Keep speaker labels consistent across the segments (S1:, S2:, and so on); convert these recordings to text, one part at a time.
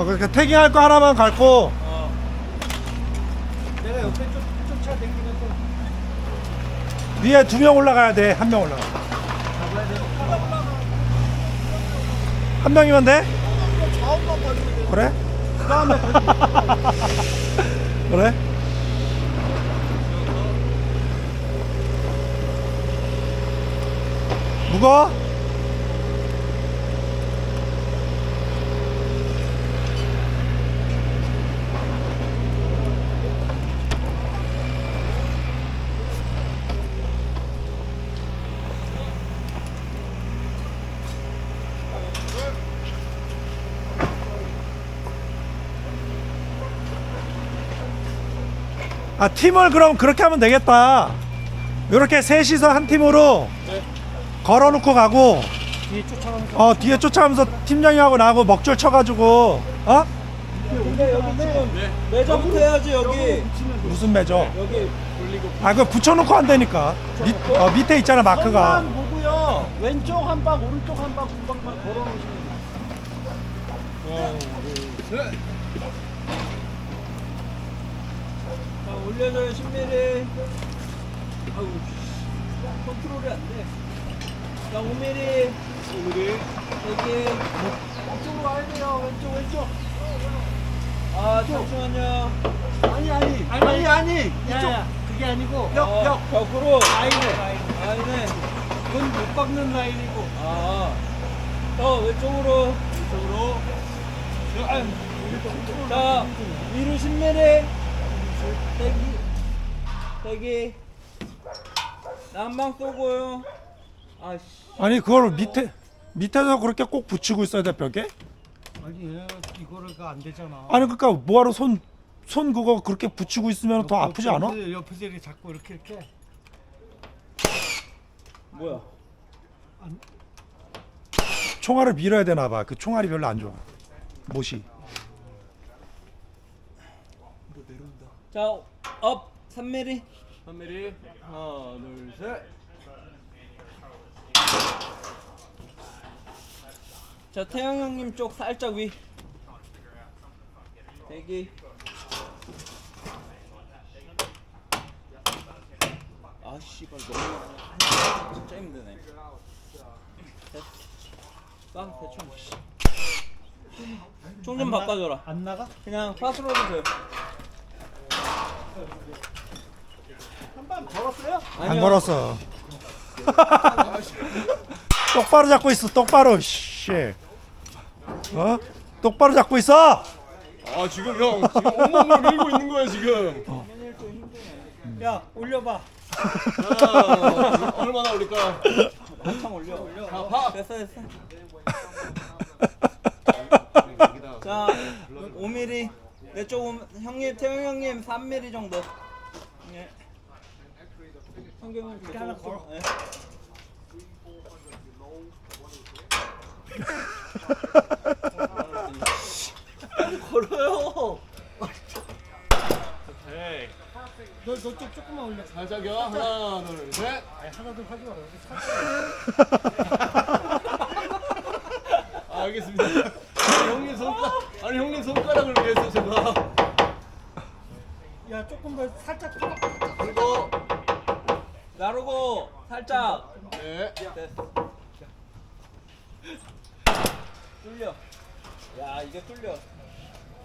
S1: 어, 그러니까 태깅할 거 하나만 갈고
S2: 어. 내가 옆에 쫓, 쫓아다니면서
S1: 위에 두 명 올라가야 돼. 한 명 올라가.
S2: 잡아야 돼.
S1: 한 명이면 돼?
S2: 좌우만 돼.
S1: 그래?
S2: 그 다음에
S1: 그래? 무거워? 아 팀을 그럼 그렇게 하면 되겠다. 이렇게 셋이서 한 팀으로 걸어놓고 가고
S2: 뒤에 쫓아가면서.
S1: 어 뒤에 쫓아가면서 팀장님하고 나하고 먹줄 쳐가지고 어
S2: 근데 여기 지금 매점부터 해야지 여기.
S1: 무슨 매죠?
S2: 여기
S1: 아 그거 붙여놓고 안 되니까 밑, 어, 밑에 있잖아 마크가
S2: 선만 보고요. 왼쪽 한 방, 오른쪽 한 방, 두 방만 걸어놓으시면 돼. 자, 올려줘요, 10mm. 아우, 씨. 컨트롤이 안 돼. 자, 5mm. 5mm. 여기. 왼쪽으로 와야 돼요. 왼쪽, 왼쪽. 아, 잠시만요. 아니, 아니. 아니, 아니. 이쪽. 그게 아니고. 벽, 벽. 벽으로. 라인에. 라인에. 그건 못 박는 라인이고. 아. 더 왼쪽으로. 왼쪽으로. 자, 위로 10mm. 대기. 대기. 난방 쏘고요. 아씨.
S1: 아니 그걸 밑에 밑에서 그렇게 꼭 붙이고 있어야 돼 벽에?
S2: 아니, 얘 이거가 안 되잖아.
S1: 아니 그러니까 뭐하러 손 손 그거 그렇게 붙이고 있으면 더 아프지 않아?
S2: 옆에서 이렇게 잡고 이렇게 이렇게. 뭐야?
S1: 총알을 밀어야 되나 봐. 그 총알이 별로 안 좋아. 못이.
S2: 자, 업 3mm. 3mm. 하나, 둘, 셋. 자, 태영 형님 쪽 살짝 위. 대기. 아, 씨발 너무 진짜 힘드네. 됐. 빵 대충. 총좀 바꿔줘라.
S3: 안 나가?
S2: 그냥 파스로 해도 돼요.
S3: 한번 걸었어요?
S1: 안 걸었어. 똑바로 잡고 있어. 똑바로. 씨. 어? 똑바로 잡고 있어.
S4: 아 지금 형 지금 온몸을 밀고 있는 거야 지금.
S3: 야 올려봐
S4: 자, 얼마나 올릴까?
S2: 한창 올려. 올려.
S4: 자, 파.
S2: 됐어 됐어. 자, 5mm. 내쪽 형님 태영 형님 3mm 정도. 예. 성경은
S3: 하나 걸어.
S2: 예. 걸어요.
S4: 오케이.
S3: 너 너쪽 조금만 올려
S4: 살짝요. 하나, 둘, 셋.
S3: 아니 하나도 하지 마라 여기
S4: 아, 알겠습니다. 아니, 형님 손가락, 아니 형님 손가락을 위해서 제가
S3: 야 조금 더 살짝 풀어
S4: 그리고
S2: 나르고 살짝.
S4: 네.
S2: 됐어. 뚫려. 야, 이게 뚫려.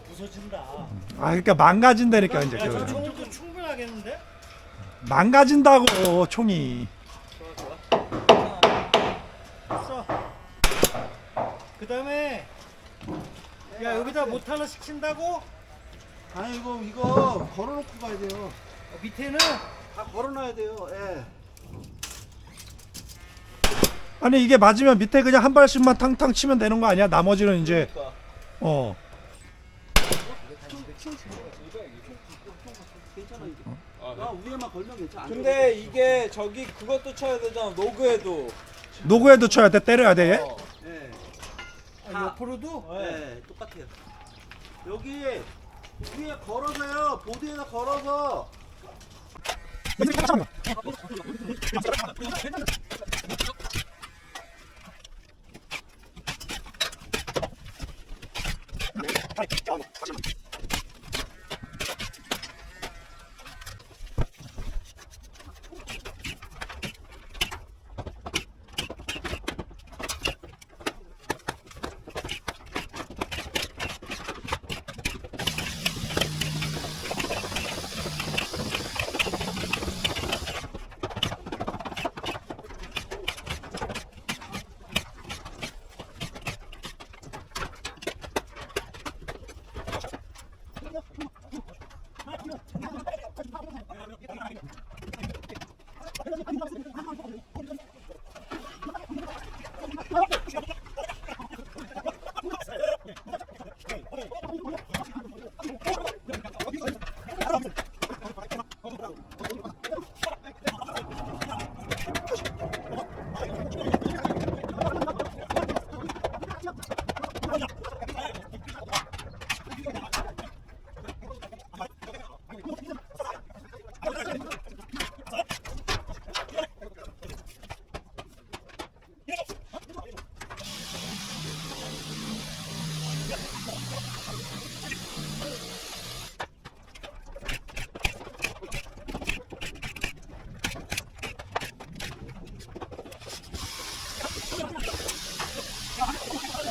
S3: 부서진다
S1: 아 그러니까 망가진다니까 이제
S3: 야 저
S1: 그
S3: 총도 충분하겠는데?
S1: 망가진다고 총이.
S3: 됐어 그 다음에 야 여기다 못 하나 시킨다고?
S5: 아니 이거 이거 걸어놓고 가야 돼요.
S3: 어, 밑에는
S5: 다 걸어놔야 돼요. 예.
S1: 아니 이게 맞으면 밑에 그냥 한 발씩만 탕탕 치면 되는 거 아니야? 나머지는 이제
S2: 그러니까.
S1: 어.
S5: 아 위에만 걸면 괜찮아.
S2: 근데 이게 저기 그것도 쳐야 되잖아. 노그에도.
S1: 노구에도 쳐야 돼. 때려야 돼. 얘?
S3: 아, 옆으로도?
S5: 예. 똑같아요. 여기 위에 걸어서요. 보드에다 걸어서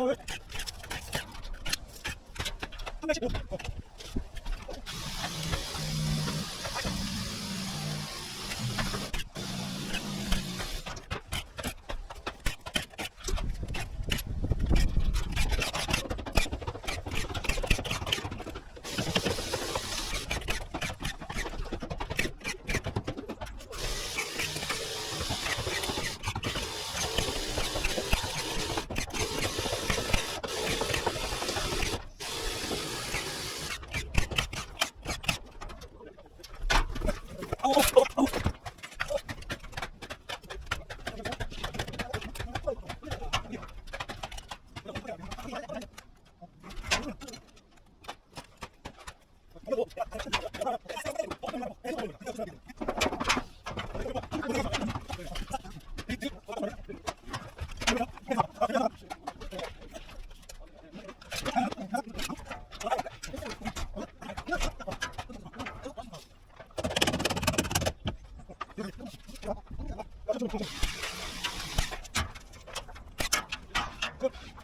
S1: what? 이